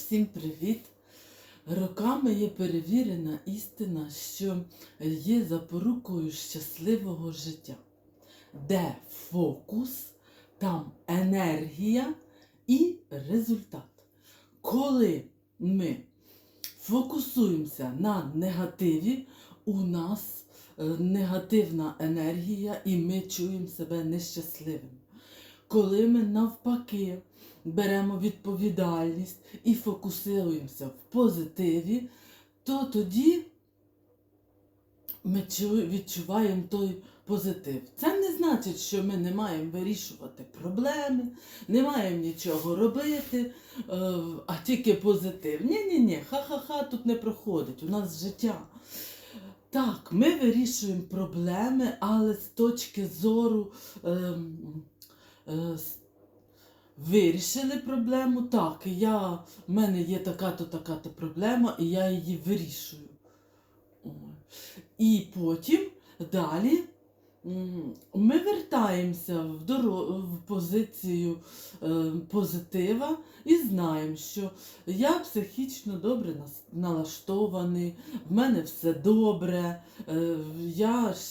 Всім привіт! Роками є перевірена істина, що є запорукою щасливого життя, де фокус, там енергія і результат. Коли ми фокусуємося на негативі, у нас е, негативна енергія і ми чуємо себе нещасливими. Коли ми навпаки беремо відповідальність і фокусуємося в позитиві, то тоді ми відчуваємо той позитив. Це не значить, що ми не маємо вирішувати проблеми, не маємо нічого робити, е, а тільки позитив. Ні-ні-ні, ха-ха-ха, тут не проходить. У нас життя. Так, ми вирішуємо проблеми, але з точки зору ем, е, з Вирішили проблему, так, я, в мене є така-то, така-то проблема, і я її вирішую. І потім далі ми вертаємося в, доро... в позицію е, позитива і знаємо, що я психічно добре налаштований, в мене все добре, е, я